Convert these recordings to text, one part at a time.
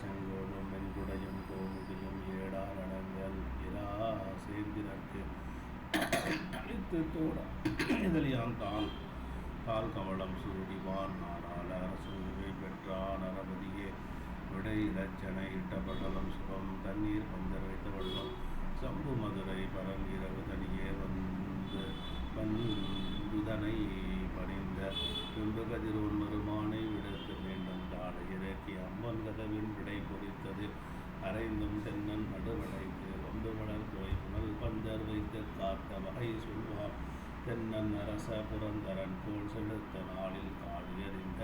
செங்கோடும் வெண்குடையும் கோமுடியும் ஏடா அடங்கல் இரா சேந்திரற்கு அழித்து தோட இதழியான் கால் கால் கமலம் சூடிவான் நாடாள அரசுரிமை பெற்றான் அரபதியே விடை இலச்சனை இட்ட படலம் சுகம் தண்ணீர் பந்தர் வைத்த வள்ளம் சம்பு மதுரை பரம் இரவு தனியே வந்து வந்துதனை பணிந்த பின்பு கதிர் ஒன்மருமானை விடுத்து மீண்டும் தாழ இறக்கி அம்மன் கதவின் விடை பொறித்தது அரைந்தும் தென்னன் நடுவடைத்து ஒன்று மலர் போய் புனல் பந்தர் வைத்து காத்த வகை சொல்வார் தென்னன் அரச புரந்தரன் போல் செலுத்த நாளில் காடு எறிந்த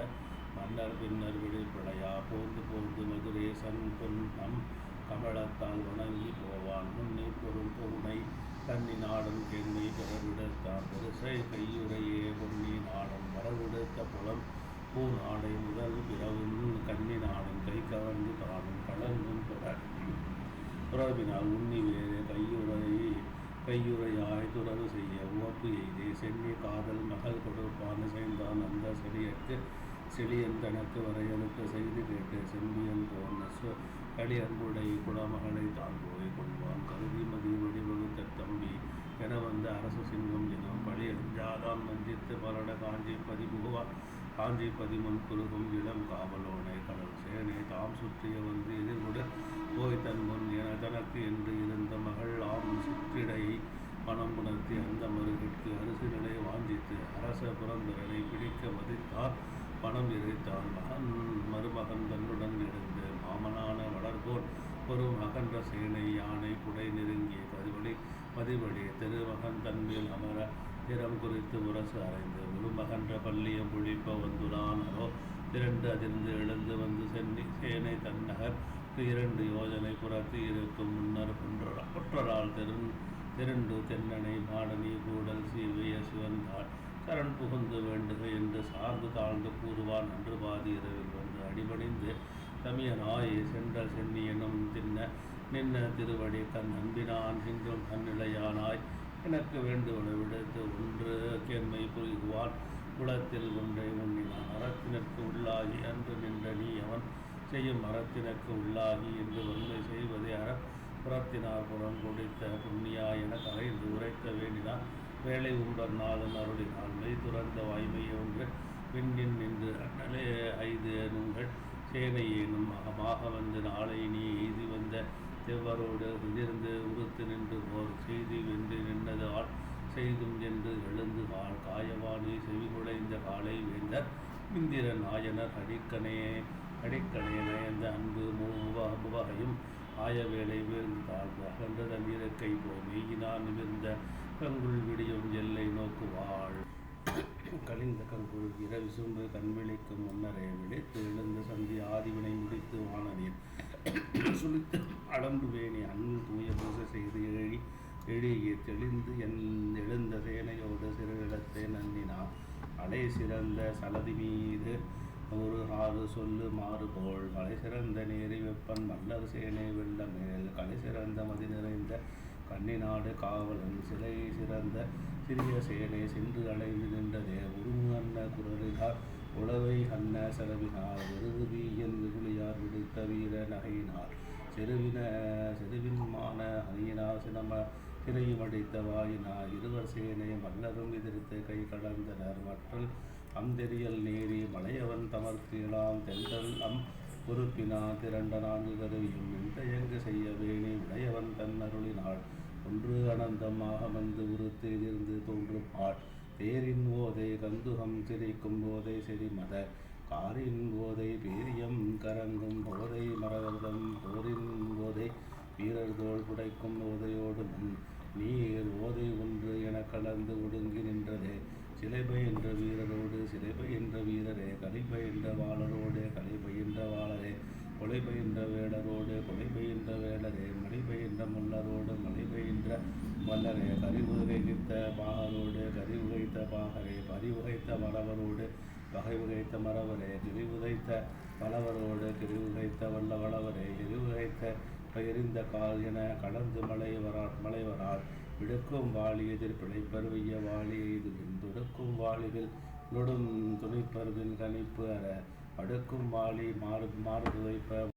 மன்னர் பின்னர் விழிப்படையா போந்து போந்து மதுரேசன் பொன் நம் கமலத்தால் உணங்கி போவான் முன்னே பொருள் பொருணை கன்னி நாடன் கேண்மை பெறவிடுத்தான் பெருசை கையுறையே பொன்னி நாடன் வரவிடுத்த புலம் பூ நாடை முதல் பிறவும் கன்னி நாடன் கை கவர்ந்து காணும் கடலும் புறவினால் உண்ணி வேறு கையுறை கையுறையாய் துறவு செய்ய உவப்பு எய்தே. சென்னி காதல் மகள் கொடுப்பான சேர்ந்தான் அந்த செடியற்கு செழியன் தனக்கு வரையறுத்த செய்தி கேட்டு செம்பியன் போன கடி அன்புடை குடமகளை தான் போய் கொள்வான். கருதி மதி வடிவகுத்த தம்பி என வந்த அரச சிங்கம் எனும் பழி அஞ்சாதான் வஞ்சித்து பரட காஞ்சி பதிமுகவா காஞ்சி பதிமுன் குருகும் இளம் காவலோனை கடல் சேனை தாம் சுற்றிய வந்து எதிர்கொடு போய் தன் முன் என தனக்கு என்று இருந்த சுற்றிடை பணம் உணர்த்தி அந்த மருகிற்கு அரிசி நிலை வாஞ்சித்து அரச புரந்தரனை பிடிக்க மதித்தார். பணம் இறைத்தான் மகன் மருமகன் தன்னுடன் இருந்து மாமனான வளர்போல் ஒரு மகன்ற சேனை யானை குடை நெருங்கிய பதிவழி பதிவழி திருமகன் தன்மேல் அமர திறம் குறித்து முரசு அறைந்து ஒரு மகன்ற பள்ளியம் பொழிப்ப வந்துடான் அரோ திரண்டு அதிர்ந்து எழுந்து வந்து சென்னி சேனை தன்னகர் இரண்டு யோஜனை புறத்து இருக்கும் முன்னர் ஒற்றரால் திரு திரண்டு தென்னனை மாடனி கூடல் சீவிய சிவந்தாள். கரண் புகுந்து வேண்டுக என்று சார்ந்து தாழ்ந்து கூறுவான் என்று பாதி இரவில் வந்து அடிபணிந்து தமியனாய் சென்ற சென்னியனும் தின்ன நின்ன திருவடி தன் அன்பினான் இன்றும் தன்னிலையானாய். எனக்கு வேண்டுவன விடுத்து ஒன்று கேண்மை புரிகுவான் குளத்தில் ஒன்றை உண்ணினான். அறத்தினருக்கு உள்ளாகி அன்று நின்ற நீ அவன் செய்யும் அறத்தினருக்கு உள்ளாகி என்று வன்மை செய்வதை அற புறத்தினார் புறம் கொடுத்த புண்ணியா என கரைந்து உரைக்க வேண்டினான் வேலை உம்பர் நாளும் அருளினால் மெய் துறந்த வாய்மை ஒன்று விண்ணின் நின்று அண்ணலே ஐது நுங்கள் சேனை ஏனும் அகமாக வந்து நாளை நீ எய்தி வந்த செவ்வரோடு எதிர்ந்து உறுத்து நின்று போர் செய்தி வென்று நின்றது ஆள். செய்தும் என்று எழுந்து ஆள் காயவாணி செவிகுடைந்த காலை வேந்தர். இந்திர நாயனர் அடிக்கனே அடிக்கனே நயந்த அன்பு முவா முவகையும் ஆயவேளை வீழ்ந்து தாழ்ந்து அகன்றத தண்ணீரக்கை போய் மெய்யினான் நிமிர்ந்த கங்குள் விடியும் எல்லை நோக்குவாள் கலிந்த கங்குள் இரவு சுண்டு கண்விழிக்கும் முன்னரே விழித்து எழுந்த சந்தி ஆதிவினை முடித்து வானநீர். சுழித்து அடம்பு வேணி அன்பு தூய பூசை செய்து எழி எழிய தெளிந்து என் எழுந்த சேனையோடு சிறுவிடத்தை நன்னினான் அலை சிறந்த சலதி மீது மாறு சொல்லு மாறுபோல் மலை சிறந்த நேரி வெப்பன் மல்லர் சேனை வெள்ள மேல் கலை சிறந்த மதி நிறைந்த கன்னிநாடு காவலன் சிலை சிறந்த சிறிய சேனை சென்று அடைந்து நின்றதே உருமு அன்ன குரலினார் உளவை அன்ன செலவினார் விருது வீயன் விகுளியார் விடுத்த வீர நகையினார் செருவின செருவின்மான அணியினார் சினம திரையும் அடித்த வாயினார் இருவர் சேனை மல்லரும் எதிர்த்து கை கலந்தனர் மற்றல் அந்தெரியல் நேரி மலையவன் தமர்க்கு இளாம் தென்றல் அம் பொறுப்பினா திரண்ட நான்கு கருவியும் எங்கு செய்ய வேணி உடையவன் தன் அருளினாள். ஒன்று அனந்தமாக வந்து உருத்து எதிர்ந்து தோன்றும் ஆள். தேரின் ஓதை கந்துகம் சிரிக்கும் போதை செறிமத காரின் போதை பேரியம் கரங்கும் போதை மரகதம் போரின் போதை வீரர் தோல் புடைக்கும் ஓதையோடு முன். நீர் ஓதை ஒன்று என கலந்து ஒடுங்கி நின்றதே. சிலைபை பயின்ற வீரரோடு சிலை பயின்ற வீரரே கலை பயின்ற வாளரோடு கலை பயின்ற வாளரே கொலை பயின்ற வேடரோடு கொலை பயின்ற வேடரே மலை பயின்ற மல்லரோடு மலை பயின்ற மல்லரே கரிவுகைத்த பாகரோடு கரிவுகைத்த பாகரே பரிவுகைத்த மலவரோடு வகை உகைத்த மறவரே கிரிவுதைத்த பலவரோடு கிரிவுகைத்த வல்ல வளவரே எரிவுகைத்த பெயரிந்த கால் என கடந்து மலை வரா மலைவரால் விடுக்கும் வாளி எதிர் பிழைப்பருவிய வெய்ய வாளி தொடுக்கும் வாளிகள் நொடும் துணைப்பருவின் கணிப்பு அற அடுக்கும் வாளி மாறு மாறு துவைப்ப